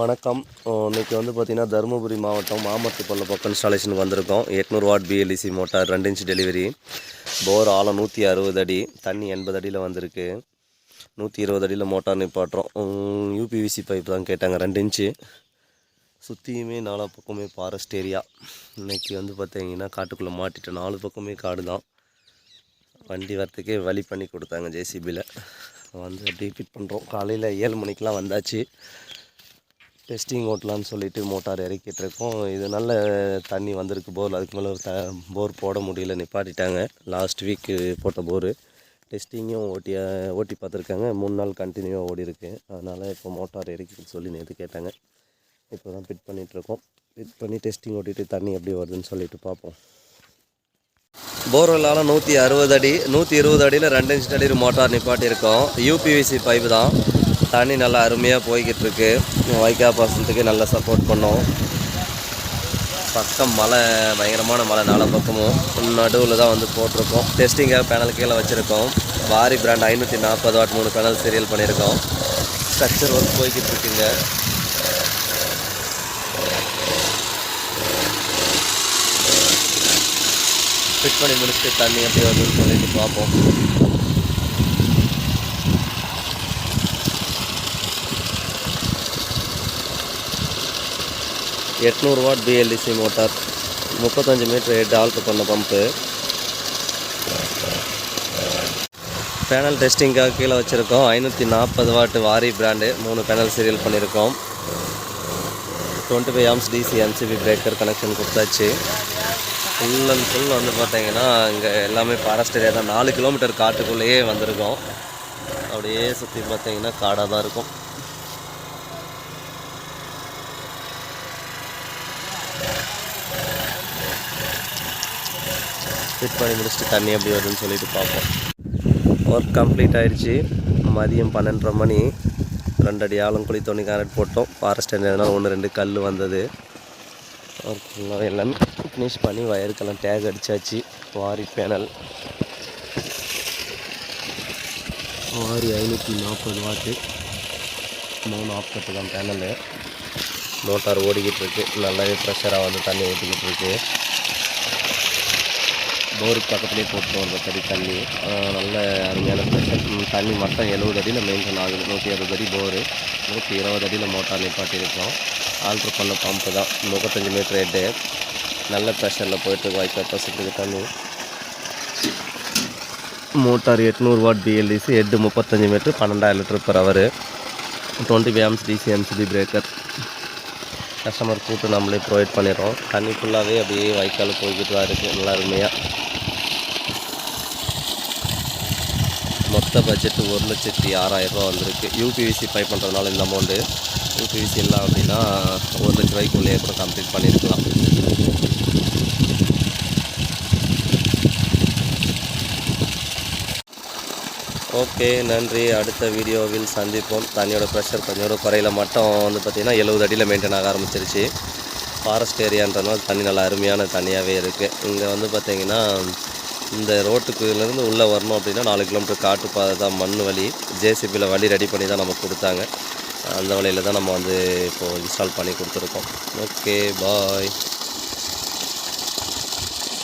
வணக்கம். இன்னைக்கு வந்து பார்த்திங்கன்னா தருமபுரி மாவட்டம் மாமத்துப்பள்ள பக்கம் இன்ஸ்டாலேஷனுக்கு வந்திருக்கோம். எட்நூறு வாட் பிஎல்இசி மோட்டார் ரெண்டு இன்ச் டெலிவரி போர் ஆழம் நூற்றி அறுபது அடி தண்ணி எண்பது அடியில் வந்திருக்கு. நூற்றி இருபது அடியில் மோட்டார் நிப்பாட்டுறோம். யூபிவிசி பைப் தான் கேட்டாங்க ரெண்டு இன்ச்சு சுற்றியுமே நாலா பக்கமே ஃபாரஸ்ட் ஏரியா இன்னைக்கு வந்து பார்த்திங்கன்னா காட்டுக்குள்ளே மாட்டிட்டோம். நாலு பக்கமே காடு தான். வண்டி வரத்துக்கே வழி பண்ணி கொடுத்தாங்க ஜேசிபியில் வந்து அப்படியே ஃபிட் பண்ணுறோம் காலையில் ஏழு மணிக்கெலாம் வந்தாச்சு. டெஸ்டிங் ஓட்டலான்னு சொல்லிட்டு மோட்டார் இறக்கிட்டு இருக்கோம் இது நல்ல தண்ணி வந்திருக்கு போர். அதுக்கு மேலே த போர் போட முடியல. நிப்பாட்டிட்டாங்க. லாஸ்ட் வீக்கு போட்ட போரு. டெஸ்டிங்கும் ஓட்டிய ஓட்டி பார்த்துருக்காங்க. மூணு நாள் கண்டினியூவாக ஓடி இருக்கு அதனால் இப்போ மோட்டார் இறக்கிட்டு சொல்லி நேற்று கேட்டாங்க. இப்போ தான் ஃபிட் பண்ணிகிட்ருக்கோம் ஃபிட் பண்ணி டெஸ்டிங் ஓட்டிட்டு தண்ணி எப்படி வருதுன்னு சொல்லிட்டு பார்ப்போம். போர்வெல்லால் நூற்றி அறுபது அடி நூற்றி இருபது அடியில் ரெண்டு இன்ச் அடி மோட்டார் நிப்பாட்டியிருக்கோம். யூபிவிசி பைப்பு தான். தண்ணி நல்லா அருமையாக போய்கிட்டு இருக்கு வைக்கா பாசனத்துக்கு நல்லா சப்போர்ட் பண்ணோம். பக்கம் மழை பயங்கரமான மழை நாலா பக்கமும். நடுவில் தான் வந்து போட்டிருக்கோம். டெஸ்டிங்காக பேனல் கீழே வச்சுருக்கோம். வாரி பிராண்ட் ஐநூற்றி நாற்பது வாட் மூணு பேனல் சீரியல் பண்ணியிருக்கோம் ஸ்ட்ரக்சர் ஒர்க் போய்கிட்டு இருக்குங்க ஃபிட் பண்ணி முடிச்சுட்டு தண்ணி எப்படி வருதுன்னு சொல்லிட்டு பார்ப்போம். எட்நூறு வாட் பிஎல்டிசி மோட்டார் முப்பத்தஞ்சு மீட்ரு ஹெட் ஆல்ட்ரு பண்ண பம்பு பேனல் டெஸ்டிங்காக கீழே வச்சுருக்கோம். ஐநூற்றி நாற்பது வாட்டு வாரி பிராண்டு மூணு பேனல் சீரியல் பண்ணியிருக்கோம் twenty five amps DC MCB breaker connection கொடுத்தாச்சு. ஃபுல் அண்ட் ஃபுல் வந்து பார்த்தீங்கன்னா இங்கே எல்லாமே ஃபாரஸ்ட் ஏரியா தான். நாலு கிலோமீட்டர் காட்டுக்குள்ளேயே வந்திருக்கோம். அப்படியே சுற்றி பார்த்தீங்கன்னா காடாக தான் இருக்கும். ஃபிட் பண்ணி முடிச்சுட்டு தண்ணி எப்படி வருதுன்னு சொல்லிட்டு பார்ப்போம். ஒர்க் கம்ப்ளீட் ஆகிடுச்சி மதியம் பன்னெண்டரை மணி. ரெண்டடி ஆலங்குழி குழி தோணி காரட் போட்டோம். ஃபாரஸ்ட் எதுனா ஒன்று ரெண்டு கல் வந்தது. ஒர்க் எல்லாமே ஃபினிஷ் பண்ணி வயருக்கெல்லாம் டேக் அடித்தாச்சு வாரி பேனல் வாரி ஐநூற்றி நாற்பது வாட்டு மூணு ஆப்கட்டு தான் பேனலு மோட்டார் ஓடிக்கிட்டு இருக்கு. நல்லாவே ப்ரெஷராக வந்து தண்ணி ஊற்றிக்கிட்டு இருக்கு. போருக்கு பக்கத்துலேயே போட்டுருவோம் ஒரு பத்தடி தண்ணி நல்ல அருமையான ப்ரெஷர் தண்ணி மட்டம் எழுபது அடியில் மெயின்டைன் ஆகுது. நூற்றி அறுபது அடி போரு நூற்றி இருபது அடியில் மோட்டார் நிப்பாட்டியிருக்கோம். ஆல்ட்ரு பண்ண பம்பு தான். முப்பத்தஞ்சு மீட்டர் ஹெட்டு நல்ல ப்ரெஷரில் போயிட்டு வாய்ப்பு கெப்பாசிட்டிக்கு தண்ணி. மோட்டார் எட்நூறு வாட் பிஎல்டிசி ஹெட்டு முப்பத்தஞ்சு மீட்ரு பன்னெண்டாயிரம் லிட்டர் பர் ஹவர் டுவெண்ட்டி பிஎம்ஸ் டிசி எம்சிபி பிரேக்கர் கஸ்டமர் கூட்டு நம்மளே ப்ரொவைட் பண்ணிடுறோம். தண்ணி ஃபுல்லாகவே அப்படியே வாய்க்கால் போய்கிட்டு தான் இருக்குது நல்லா அருமையாக மொத்த பட்ஜெட்டு ஒரு லட்சத்தி ஆறாயிரம் வந்திருக்கு. யூபிவிசி பை பண்ணுறதுனால இந்த அமௌண்ட்டு யூபிவிசி இல்லை அப்படின்னா ஒரு லட்ச ரூபாய்க்குள்ளேயே கூட கம்ப்ளீட் பண்ணியிருக்கலாம் ஓகே நன்றி. அடுத்த வீடியோவில் சந்திப்போம். தண்ணியோட ப்ரெஷர் கொஞ்சோட குறையில் மட்டும் வந்து பார்த்திங்கன்னா எழுபது அடியில் மெயின்டைன் ஆக ஆரம்பிச்சிருச்சு. ஃபாரஸ்ட் ஏரியான்றனால தண்ணி நல்லா அருமையான தண்ணியாகவே இருக்குது இங்கே வந்து பார்த்திங்கன்னா இந்த ரோட்டுக்குலேருந்து உள்ளே வரணும் அப்படின்னா நாலு கிலோமீட்டர் காட்டு பாதை தான் மண் வழி. ஜேசிபியில் வழி ரெடி பண்ணி தான் நமக்கு கொடுத்தாங்க. அந்த வழியில் தான் நம்ம வந்து இப்போது இன்ஸ்டால் பண்ணி கொடுத்துருக்கோம். Okay bye